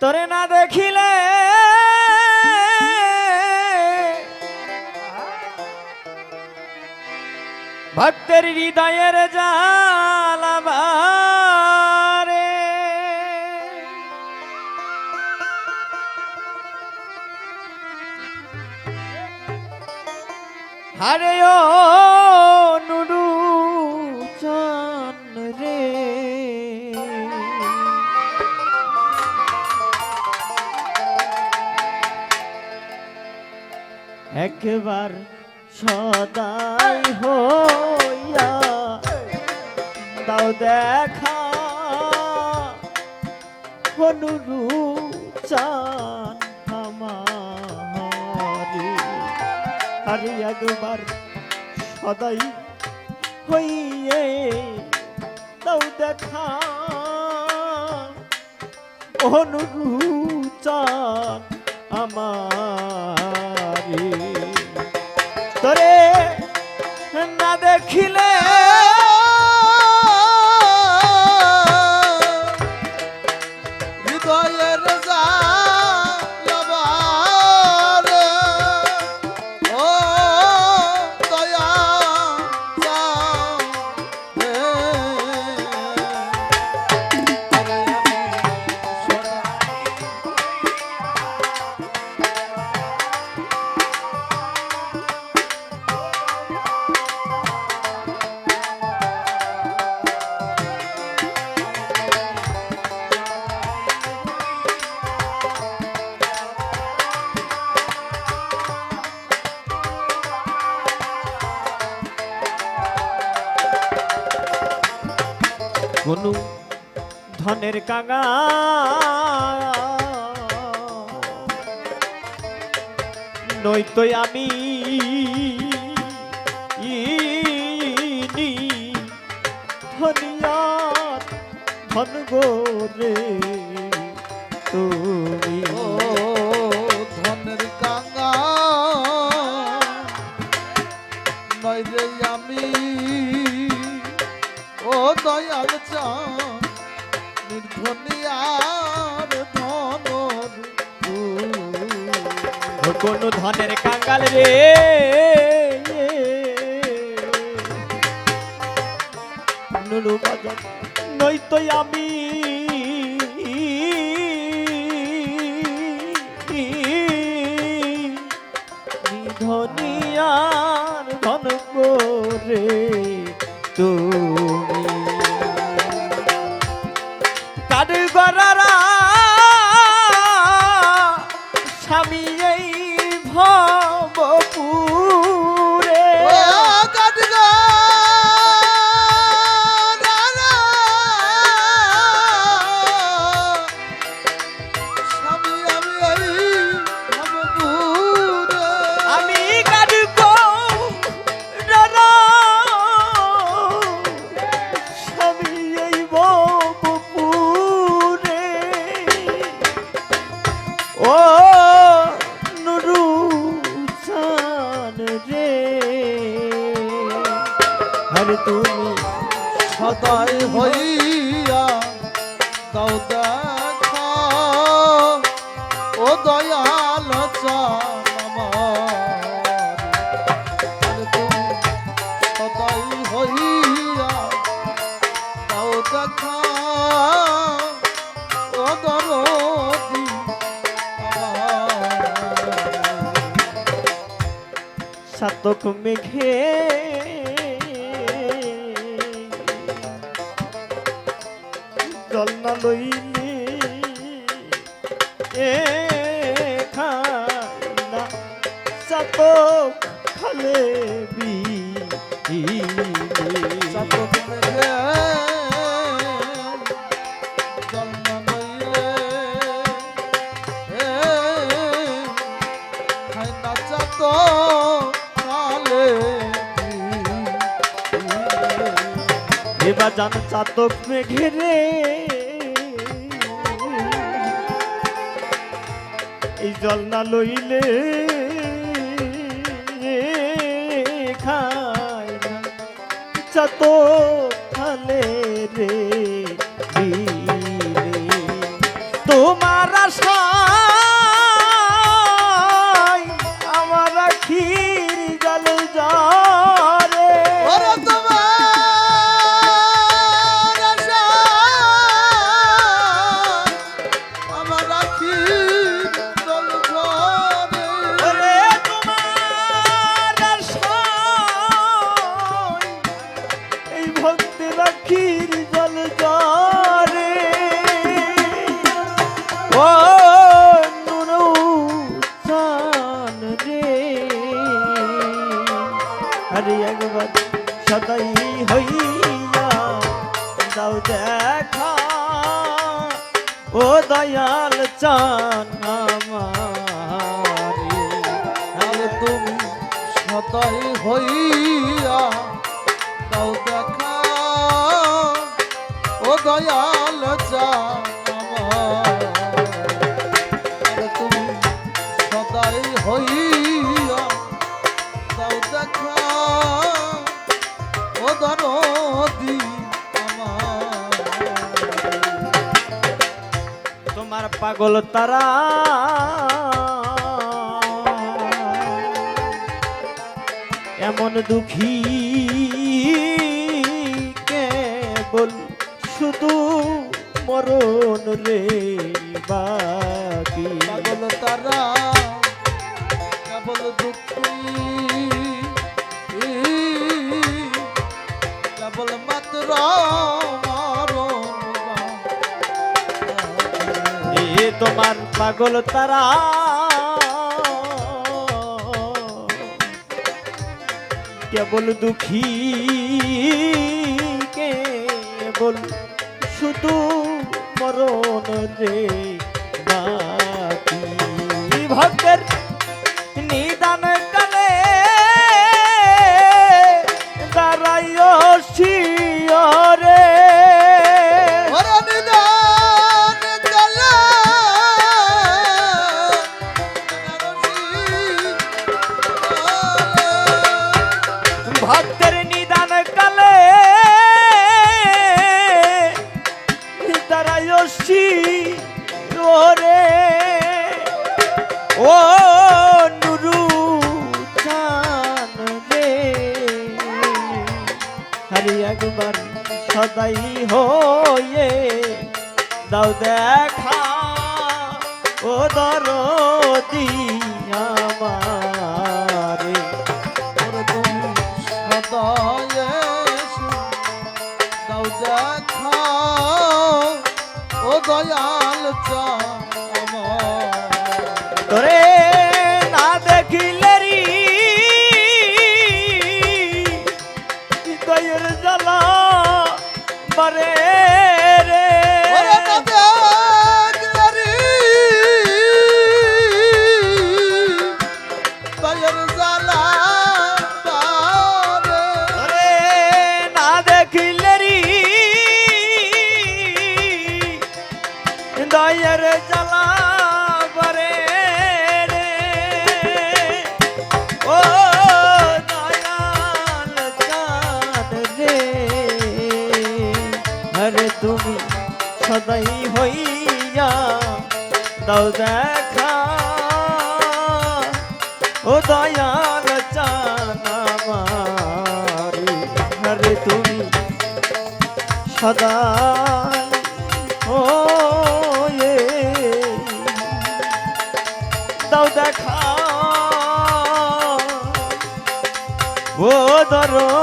তোরে না দেখিলে ভক্তের হৃদয়ের জালাবারে হারে ও একবার সদাই হইয়া দাও দেখা হনুরু চান আমারি আরে একবার সদাই হইয়ে দাও দেখা অনুরু চান আমারে তোরে না দেখিলে কোনো ধনের কাঙা। নইতই আমি ইনি ধনিয়ার ধন গোরে তুমি। ধনের কাঙ্গাল রে। নুনু বাজার নইতই আমি ধনিয়ার ধন করে তুমি দেখা। ও দয়াল আরে তুমি সদাই হইয়া দাও দেখা। ও দরদি সাতক মেঘে না লইলে এ খাই না সাতক খালে বি চাতক চাতক এবার জান চাতক মেঘে রে এই জল না লইলে চাতক খালে রে। তোমার ও দয়াল আমারে আরে তুমি সদাই হইয়া দাও দেখা। ও দয়াল চা তুমি সদাই হইয়া দাও দেখা। পাগল তারা। এমন দুঃখী কেবল শুধু মরণ রে বাকি। পাগল তারা, কেবল দুঃখী। কেবল মাত্র তোমার পাগল তারা। কেবল দুঃখী কেবল শুধু মরণ রে বাকি ভক্তের একবার সদাই হয়ে দাও দেখা ও দরদি। বারে তুমি সদাই হইয়া দাও দেখা। ও দয়াল চান আমারে আরে তুমি সদাই ও দাও দেখা। ও দরদি